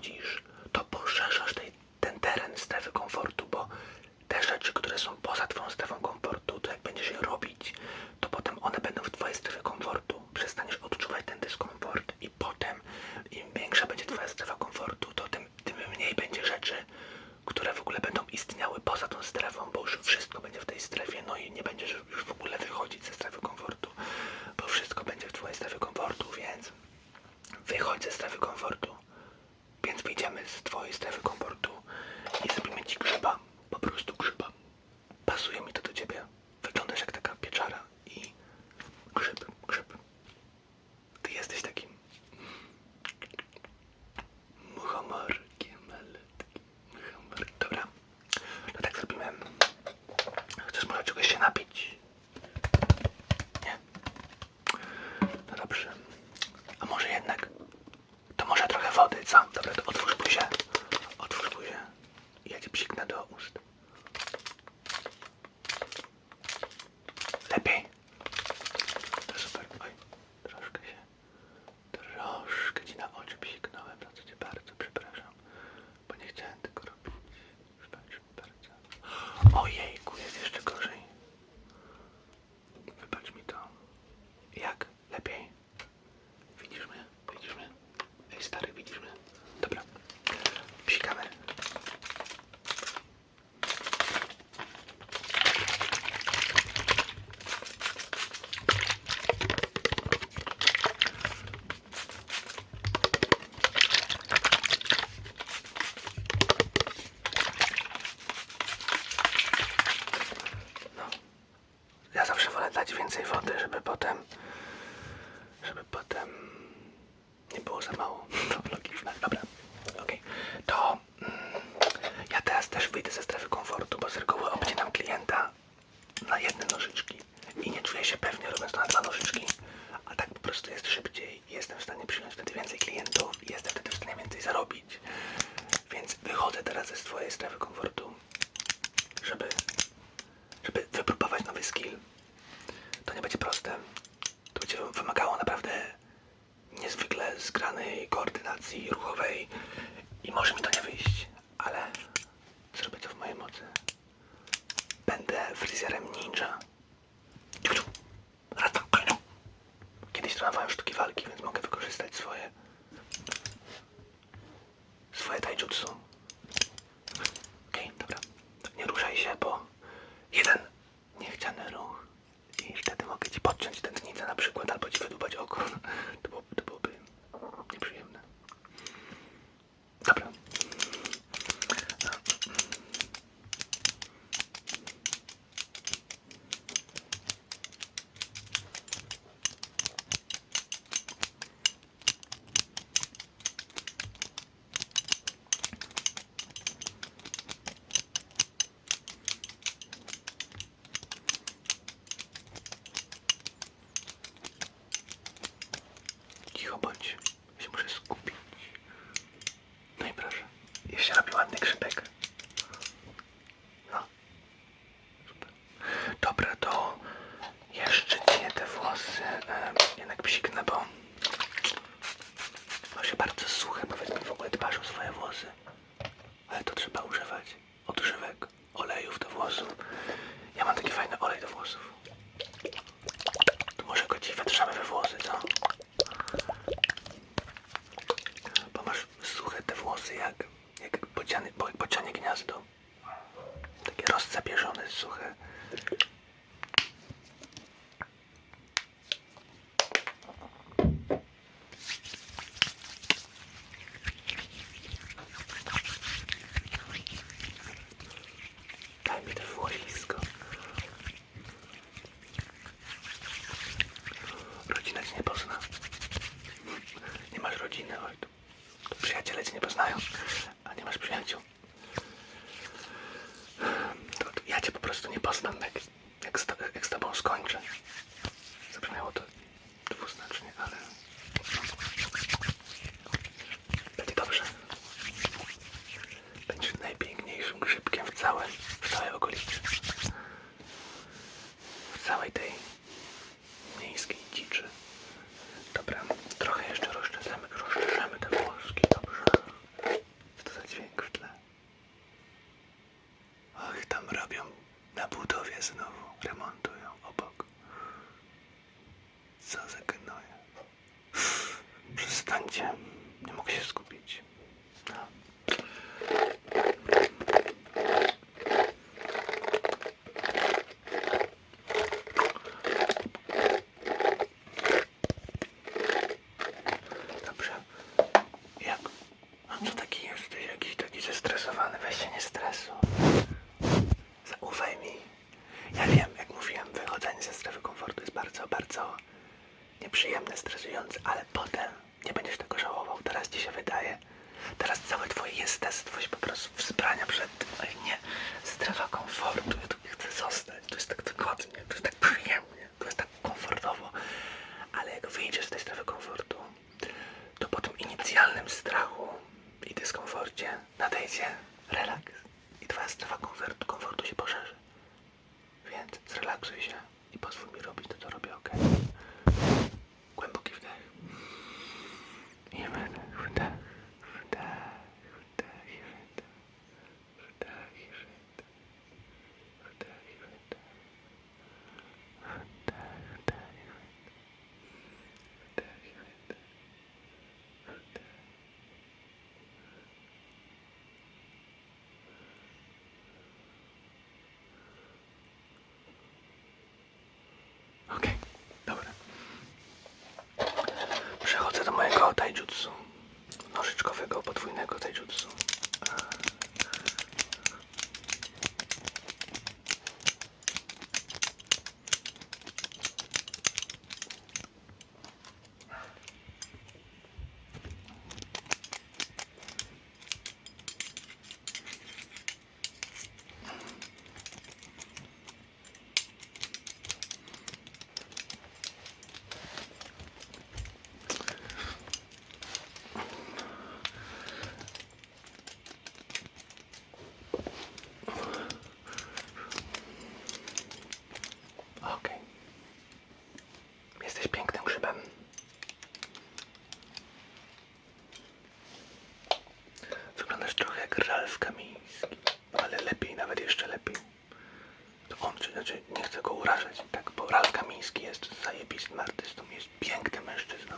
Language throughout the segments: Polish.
wychodzisz, to poszerzasz tej, ten teren strefy komfortu, bo te rzeczy, które są poza twoją strefą komfortu, to jak będziesz je robić, to potem one będą w twojej strefie komfortu. Przestaniesz odczuwać ten dyskomfort i potem im większa będzie twoja strefa komfortu, to tym, tym mniej będzie rzeczy, które w ogóle będą istniały poza tą strefą, bo już wszystko będzie w tej strefie, no i nie będziesz już w ogóle wychodzić ze strefy komfortu, bo wszystko będzie w twojej strefie komfortu, więc wychodź ze strefy komfortu. Więc wyjdziemy z twojej strefy komfortu i zrobimy ci grzyba. Po prostu grzyba. Pasuje mi to do ciebie. Wyglądasz jak taka pieczara i grzyb, grzyb. Ty jesteś takim muchomorkiem malutkim. Muchomor. Dobra. No tak zrobimy. Chcesz może czegoś się napić? Nie? No dobrze. A może jednak to może trochę wody, co? Dobra, to otwórz buzię. Otwórz buzię. Ja cię psiknę do ust. Lepiej? To super. Oj, troszkę się... Troszkę ci na oczy psiknąłem, za cię bardzo przepraszam. Bo nie chciałem tego robić. Mi bardzo. Ojejku, jest jeszcze gorzej. Wybacz mi to. Jak? Lepiej? Widzisz mnie? Widzisz mnie? Ej, stary, widzisz mnie? Dobra. Psikamy. No. Ja zawsze wolę dać więcej wody, żeby potem żeby potem nie było za mało. To logiczne. Dobra, okej. To mm, ja teraz też wyjdę ze strefy komfortu, bo z reguły obcinam klienta na jedne nożyczki i nie czuję się pewnie robiąc to na dwa nożyczki, a tak po prostu jest szybciej i jestem w stanie przyjąć wtedy więcej klientów i jestem wtedy w stanie więcej zarobić. Więc wychodzę teraz ze swojej strefy komfortu, żeby, żeby wypróbować nowy skill. To nie będzie proste. To będzie wymagało naprawdę niezwykle zgranej koordynacji ruchowej i może mi to nie wyjść, ale zrobię to w mojej mocy. Będę fryzjerem ninja. Kiedyś trenowałem sztuki walki, więc mogę wykorzystać swoje swoje taijutsu. Okej, dobra. Nie ruszaj się, bo jeden niechciany ruch i wtedy mogę ci podciąć tętnicę na przykład, albo ci wydubać oko. To, było, to byłoby nieprzyjemne. Dobra. Cicho bądź. Ja się muszę skupić. No i proszę. Jeszcze robi ładny grzybek. No. Super. Dobra, to jeszcze cię te włosy em, jednak psiknę, bo ma się bardzo suche. Powiedz mi w ogóle dbasz o swoje włosy. Ale to trzeba używać odżywek, olejów do włosów. Ja mam taki fajny olej do włosów. To może go ci wytrzemy we włosy, co? Bo masz suche te włosy jak, jak bociany, bo, bocianie gniazdo. Takie rozcepierzone, suche. Mi te włosisko. Rodzina cię nie pozna. Nie masz rodziny, oj, to, to przyjaciele cię nie poznają, a nie masz przyjaciół. prostu nie poznam, jak, jak, z, to- jak z tobą skończę. Zabrzmiało to dwuznacznie, ale będzie dobrze. Będziesz najpiękniejszym grzybkiem w całym, w całej okolicy. W całej tej miejskiej dziczy. Dobra, trochę jeszcze rozczesamy, rozczeszamy te włoski, dobrze. Co to za dźwięk w tle? Ach, tam robią na znowu, remontują obok. Co za gnoje. Przestańcie, nie mogę się skupić. No. Dobrze. Jak? A co taki jesteś? Jakiś taki zestresowany? Weź się nie stresuj. Zaufaj mi. Ja wiem, jak mówiłem, wychodzenie ze strefy komfortu jest bardzo, bardzo nieprzyjemne, stresujące, ale potem nie będziesz tego żałował. Teraz ci się wydaje. Teraz całe twoje jestestwo się po prostu wzbrania przed tym. Oj nie, strefa komfortu. Ja tu chcę zostać. To jest tak wygodnie, to jest tak przyjemnie, to jest tak komfortowo. Ale jak wyjdziesz z tej strefy komfortu, to po tym inicjalnym strachu i dyskomforcie nadejdzie relaks i twoja strefa komfortu, komfortu się poszerzy. Więc zrelaksuj się i pozwól mi robić to, co robię, ok? Głęboki wdech. I wydech, taijutsu. Nożyczkowego, podwójnego taijutsu. Okej. Jesteś pięknym grzybem. Wyglądasz trochę jak Ralf Kamiński, ale lepiej, nawet jeszcze lepiej. To on, czy znaczy nie chcę go urażać, tak, bo Ralf Kamiński jest zajebistym artystą, jest pięknym mężczyzną,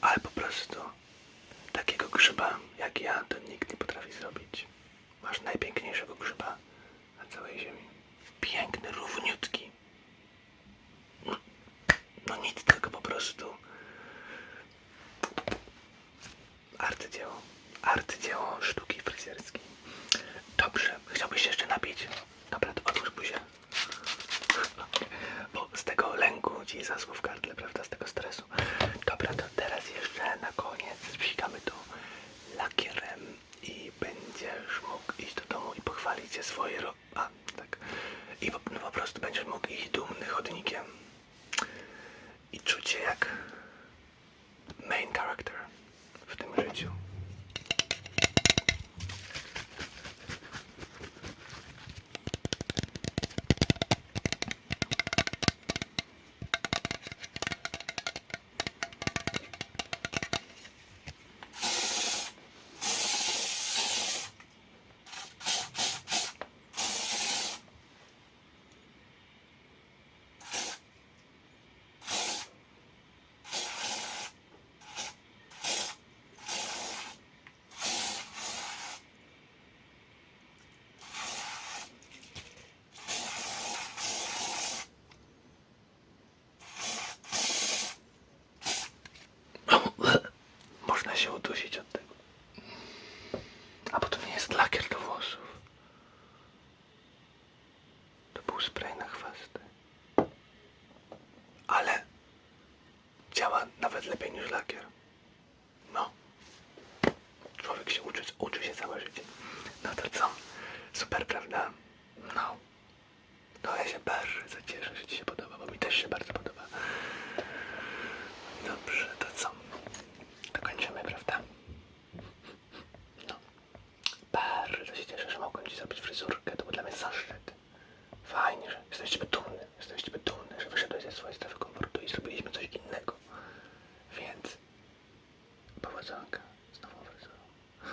ale po prostu takiego grzyba jak ja to nikt nie potrafi zrobić. Masz najpiękniejszego grzyba na całej ziemi. Piękny, równiutki. No, no nic, tylko po prostu arcydzieło. Arcydzieło Dobrze, chciałbyś jeszcze napić? Dobra, to otwórz buzię. Bo z tego lęku ci zasło w gardle, prawda? Z tego stresu. Dobra, to teraz jeszcze na koniec psikamy to lakierem i będziesz mógł iść do domu i pochwalić się swoje ro... A, tak. I po, no po prostu będziesz mógł iść dumny chodnikiem i czuć się jak main character w tym życiu. spray na chwasty. Ale działa nawet lepiej niż lakier. No. Człowiek się uczy, uczy się całe życie. No to co? Super, prawda? No. No ja się bardzo cieszę, że Ci się podoba, bo mi też się bardzo